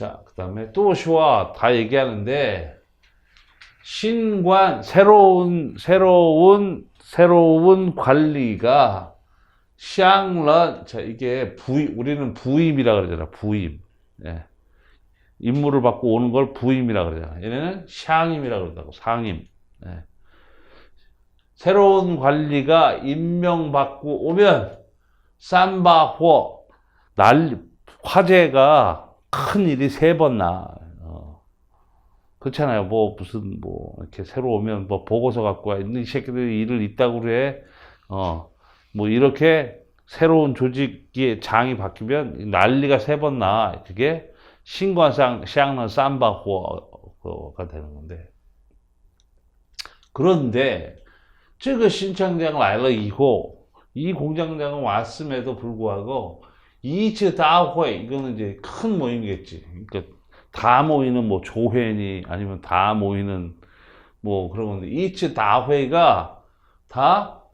자, 그 다음에 또 쇼와 다 얘기하는데, 신관, 새로운, 새로운, 새로운 관리가 샹런, 자, 이게 부임, 우리는 부임이라 그러잖아, 부임. 예. 임무를 받고 오는 걸 부임이라 그러잖아. 얘네는 샹임이라 그러다고, 상임. 예. 새로운 관리가 임명받고 오면, 쌈바호, 날, 화재가 큰 일이 세 번 나. 어. 그렇잖아요. 뭐 무슨 뭐 이렇게 새로 오면 뭐 보고서 갖고 와. 이 새끼들 일을 있다고 그래. 어. 뭐 이렇게 새로운 조직의 장이 바뀌면 난리가 세 번 나. 그게 신관상 샹난 쌈바호가 되는 건데. 그런데 지금 신창장을 알러 이고 이 공장장은 왔음에도 불구하고 이츠 다회, 이거는 이제 큰 모임이겠지. 그러니까 다 모이는 뭐 조회니 아니면 다 모이는 뭐 그런 건데, 이츠 다회가 다,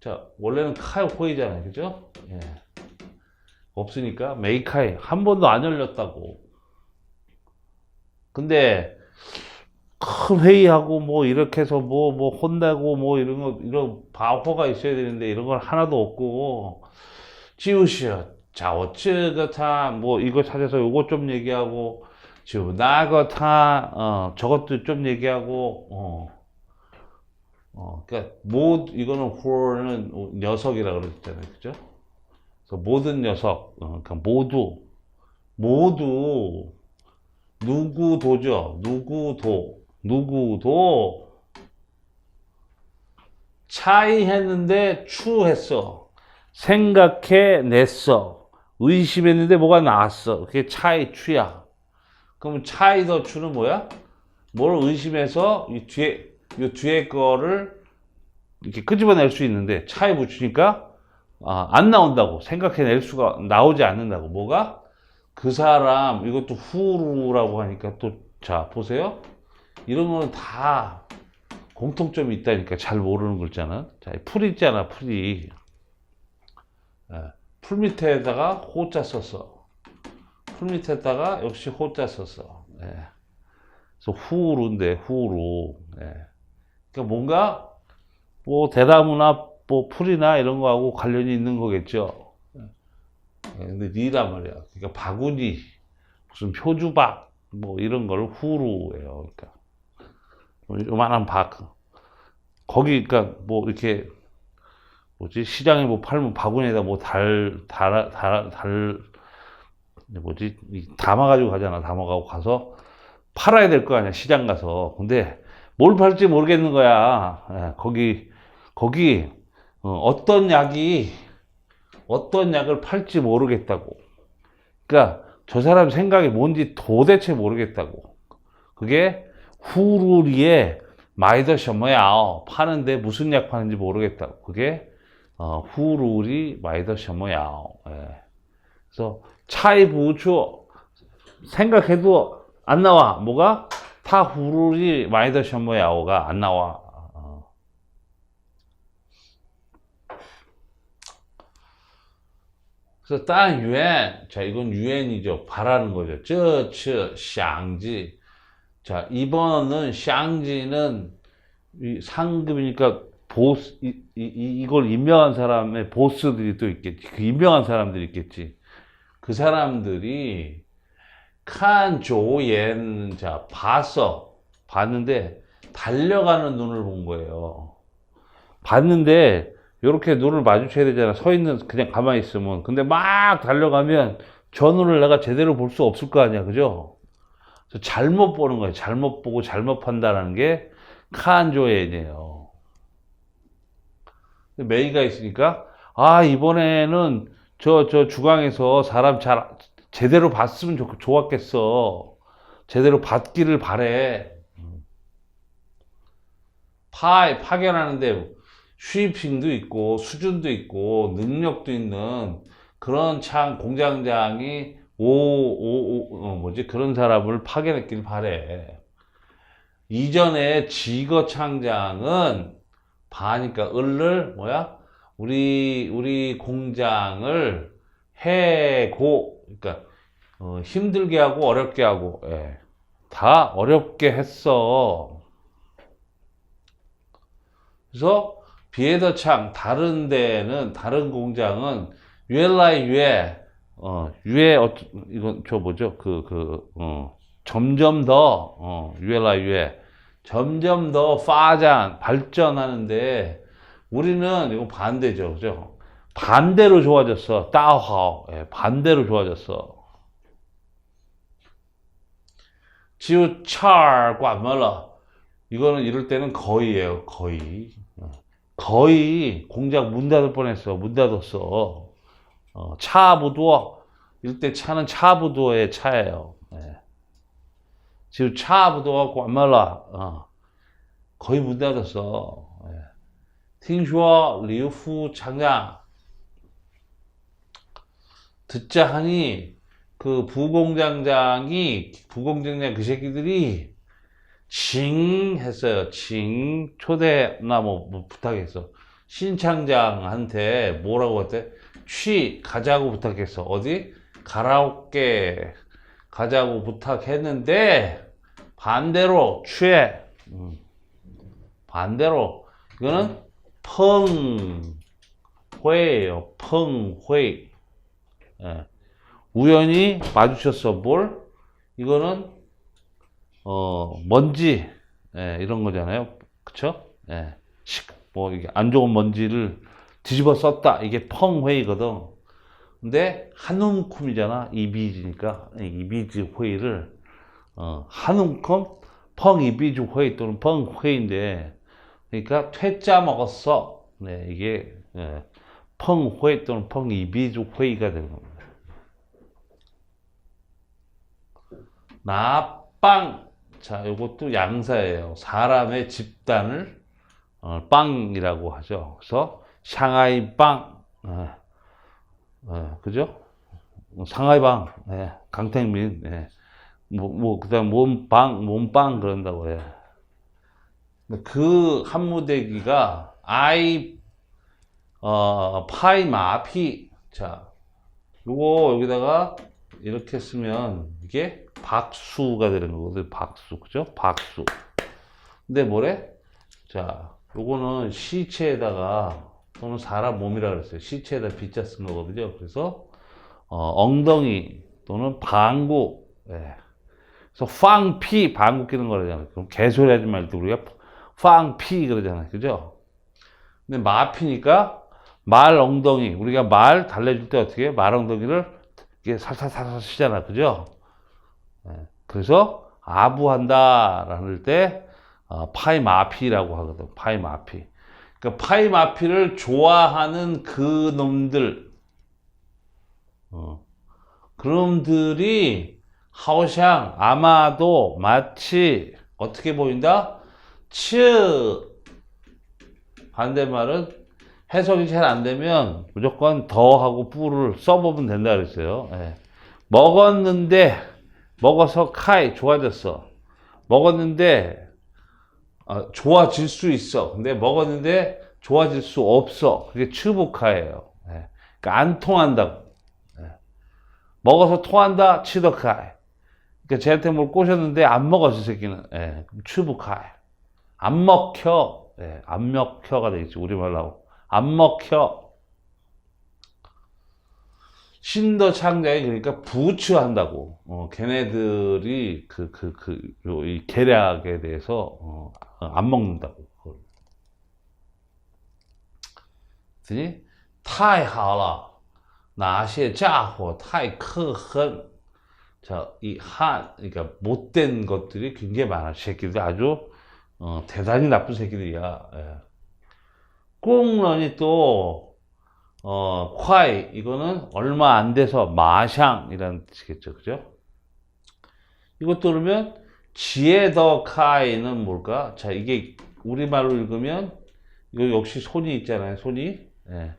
자, 원래는 카이 회의잖아요. 그죠? 예. 없으니까 메이카이 한 번도 안 열렸다고. 근데 큰 회의하고 뭐 이렇게 해서 뭐뭐 혼내고 뭐 이런 거 이런 바호가 있어야 되는데 이런 건 하나도 없고 지우시오. 자, 어쩌가 다, 뭐, 이거 찾아서 요거 좀 얘기하고, 지우, 나거 다, 어, 저것도 좀 얘기하고, 어, 어, 그니까, 모, 이거는 who는 녀석이라 그랬잖아요. 그죠? 그래서 모든 녀석, 어, 그러니까 모두, 모두, 누구도죠. 누구도, 누구도, 차이했는데 추했어. 생각해 냈어. 의심했는데 뭐가 나왔어. 그게 차이 추야. 그럼 차이 더 추는 뭐야? 뭘 의심해서 이 뒤에 이 뒤에 거를 이렇게 끄집어낼 수 있는데 차이 붙이니까 아, 안 나온다고 생각해낼 수가 나오지 않는다고 뭐가 그 사람 이것도 후루라고 하니까 또 자 보세요 이런 거는 다 공통점이 있다니까 잘 모르는 글자는 자풀 있잖아 풀이 예, 풀 밑에다가 호자 썼어. 풀 밑에다가 역시 호자 썼어. 예. 그래서 후루인데 후루. 예. 그러니까 뭔가 뭐 대나무나 뭐 풀이나 이런 거하고 관련이 있는 거겠죠. 예. 근데 니란 말이야. 그러니까 바구니 무슨 표주박 뭐 이런 걸 후루예요. 그러니까 요만한 박 거기 그러니까 뭐 이렇게 뭐지? 시장에 뭐 팔면 바구니에다 뭐 달 달 달 달 뭐지? 이 담아가지고 가잖아. 담아가고 가서 팔아야 될 거 아니야 시장 가서. 근데 뭘 팔지 모르겠는 거야. 예, 거기 거기 어, 떤 약이 어떤 약을 팔지 모르겠다고. 그러니까 저 사람 생각이 뭔지 도대체 모르겠다고. 그게 후루리에 마이더 셔머야. 파는데 무슨 약 파는지 모르겠다고. 그게 어, 후루리 마이더 셔머야. 예. 그래서 차이 부추 생각해도 안 나와. 뭐가? 타 후루리 마이더 셔머야오가 안 나와. 어. 그래서 딴 유엔, 자 이건 유엔이죠. 바라는 거죠. 저처 샹지. 자 이번은 샹지는 이 상급이니까 보스 이, 이, 이걸 임명한 사람의 보스들이 또 있겠지. 그 임명한 사람들이 있겠지. 그 사람들이 칸 조옌 자 봤어. 봤는데 달려가는 눈을 본 거예요. 봤는데 이렇게 눈을 마주쳐야 되잖아. 서 있는 그냥 가만히 있으면. 근데 막 달려가면 저 눈을 내가 제대로 볼 수 없을 거 아니야. 그죠? 잘못 보는 거예요. 잘못 보고 잘못 판단하는 게 칸조엔이에요. 메이가 있으니까 아 이번에는 저 저 주강에서 사람 잘 제대로 봤으면 좋, 좋았겠어. 제대로 봤기를 바래. 파 파견하는데 슈이핑도 있고 수준도 있고 능력도 있는 그런 참 공장장이 오오 어, 뭐지? 그런 사람을 파견했길 바래. 이전에 지거 창장은 바니까 을을 뭐야? 우리 우리 공장을 해고 그러니까 어, 힘들게 하고 어렵게 하고 예. 다 어렵게 했어. 그래서 비에더 창 다른 데는 다른 공장은 유엘라이 유에 어 유에 어 이건 저 뭐죠 그그 점점 더 어, 유엘라이 유에 점점 더 파잔 발전하는데 우리는 이거 반대죠. 그죠? 반대로 좋아졌어. 따하오. 예, 반대로 좋아졌어. 지우 찰 관멀러 이거는 이럴 때는 거의예요. 거의. 어. 거의 공장 문 닫을 뻔했어. 문 닫았어. 어, 차부두어. 이럴 때 차는 차부두어의 차예요. 예. 지금 차부두어 관멀러 어. 거의 문 닫았어 예. 听说刘夫厂长 듣자 하니 그 부공장장이 부공장장 그 새끼들이 징 했어요. 징 초대나 뭐, 뭐 부탁했어. 신창장한테 뭐라고 했대? 취 가자고 부탁했어. 어디? 가라오케 가자고 부탁했는데 반대로 취해. 음. 반대로 이거는 펑회예요. 펑회. 예. 우연히 마주쳤어. 뭘? 이거는 어 먼지 예, 이런 거잖아요. 그쵸? 예. 식, 뭐 이게 안 좋은 먼지를 뒤집어 썼다. 이게 펑회이거든. 근데 한 움큼이잖아. 이비지니까 이비지 회의를 어, 한 움큼 펑 이비지 회의 또는 펑회인데 그러니까 퇴짜 먹었어. 네, 이게 예, 펑회 또는 펑 이비주 회의가 되는 겁니다. 나빵. 자, 이것도 양사예요. 사람의 집단을 어, 빵이라고 하죠. 그래서 샹하이 빵, 어, 어, 그죠? 상하이 빵, 예, 강택민, 예. 뭐, 뭐, 그 다음 몸빵, 몸빵 그런다고 해요. 그 한무대기가 아이 어 파이 마피 자 요거 여기다가 이렇게 쓰면 이게 박수가 되는 거거든요 박수 그죠 박수 근데 뭐래 자 요거는 시체에다가 또는 사람 몸이라 그랬어요 시체에다 빗자 쓴 거거든요 그래서 어, 엉덩이 또는 방구 예. 그래서 빵피 방구 끼는 거라잖아요 그럼 개소리 하지 말고 우리가 빵피 그러잖아요. 그죠? 근데 마피니까 말 엉덩이. 우리가 말 달래줄 때 어떻게 해? 말 엉덩이를 이렇게 살살살살 치잖아. 그죠? 예. 그래서 아부한다 라는 때 어, 파이 마피라고 하거든. 파이 마피. 그러니까 파이 마피를 좋아하는 그 놈들, 어, 그놈들이 하오샹 아마도 마치 어떻게 보인다? 츠 반대말은 해석이 잘 안 되면 무조건 더하고 뿌를 써보면 된다 그랬어요. 예. 먹었는데 먹어서 카이 좋아졌어. 먹었는데 어, 좋아질 수 있어. 근데 먹었는데 좋아질 수 없어. 그게 츠부카예요. 예. 그러니까 안 통한다고. 예. 먹어서 통한다 치더카이. 그러니까 쟤한테 뭘 꼬셨는데 안 먹었어 새끼는. 예. 츠부카이. 안 먹혀. 네, 안 먹혀가 되겠지. 우리말로. 안 먹혀. 신더 창자에 그러니까 부추한다고. 어, 걔네들이 그, 그, 그, 요, 이 계략에 대해서, 어, 안 먹는다고. 그랬더니, 太好了.哪些家伙太可恨. 자, 이 한, 그러니까 못된 것들이 굉장히 많아. 새끼들 아주 어, 대단히 나쁜 새끼들이야. 예. 꽁런이 또, 어, 콰이, 이거는 얼마 안 돼서 마샹이라는 뜻이겠죠. 그죠? 이것도 그러면 지혜 더 카이는 뭘까? 자, 이게 우리말로 읽으면 이거 역시 손이 있잖아요. 손이. 예.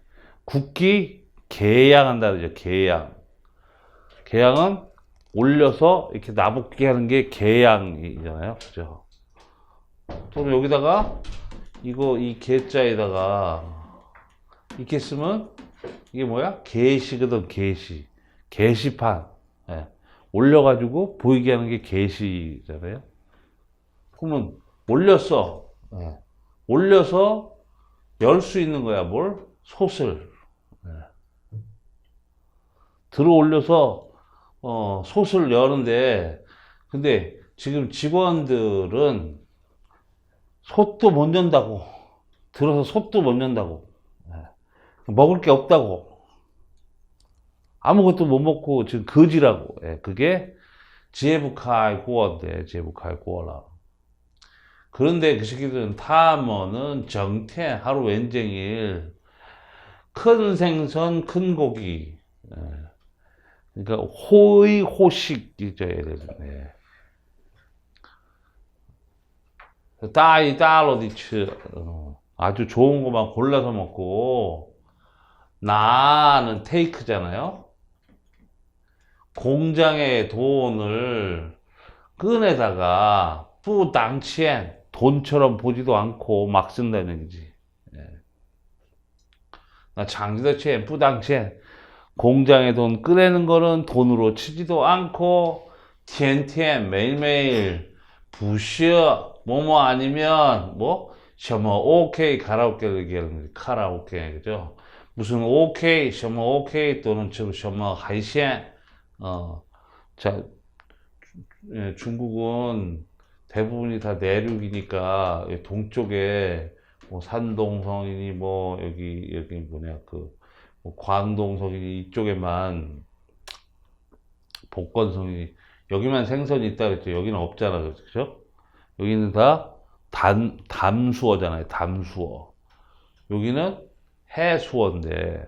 국기 개양한다 그러죠. 개양. 개양은 올려서 이렇게 나붙게 하는 게 개양이잖아요. 그죠? 그럼 여기다가 이거 이 개자에다가 이렇게 쓰면 이게 뭐야? 게시거든 게시 게시판 예. 올려가지고 보이게 하는 게 게시잖아요. 그러면 올렸어. 예. 올려서 열 수 있는 거야. 뭘? 솥을. 예. 들어 올려서 어, 솥을 여는데 근데 지금 직원들은 솥도 못 연다고 들어서 솥도 못 연다고 예. 먹을 게 없다고. 아무것도 못 먹고 지금 거지라고. 예, 그게 지혜부카의 고어인데 지혜부카의 고어라. 그런데 그 새끼들은 타머는 정태 하루 왼쟁일 큰 생선 큰 고기. 예. 그러니까 호의 호식이죠 얘네들 예. 따이 따로디츠. 어, 아주 좋은 것만 골라서 먹고 나는 테이크잖아요. 공장의 돈을 꺼내다가 부당치엔 돈처럼 보지도 않고 막 쓴다는 얘기지. 예. 나 장지더치엔 부당치엔 공장의 돈 꺼내는 거는 돈으로 치지도 않고 티엔티엔 매일매일 부셔 뭐뭐 아니면 뭐 셔머 오케이 가라오케를 얘기하는 거지 카라오케 그죠 무슨 오케이 셔머 오케이 또는 저 셔머 하이시엔 어 자 예, 중국은 대부분이 다 내륙이니까 동쪽에 뭐 산동성이니 뭐 여기 여기 뭐냐 그 뭐 광동성이니 이쪽에만 복건성이 여기만 생선이 있다 그랬죠. 여기는 없잖아. 그렇죠? 여기는 다 단, 담수어잖아요. 담수어. 여기는 해수어인데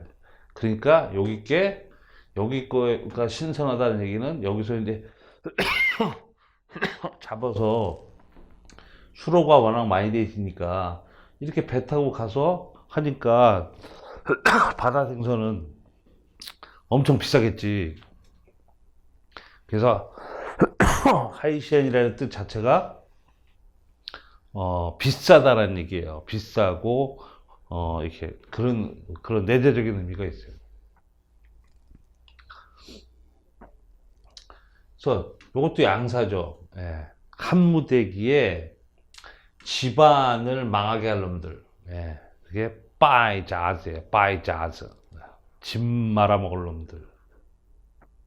그러니까 여기 게 여기 거가 신선하다는 얘기는 여기서 이제 잡아서 수로가 워낙 많이 돼 있으니까 이렇게 배 타고 가서 하니까 바다 생선은 엄청 비싸겠지. 그래서 하이시안이라는 뜻 자체가 어, 비싸다라는 얘기예요. 비싸고 어, 이렇게 그런 그런 내재적인 의미가 있어요. 그래서 이것도 양사죠. 예. 한 무대기에 집안을 망하게 할 놈들. 예. 그게 빠이 자즈예요. 빠이 자즈. 집 말아먹을 놈들.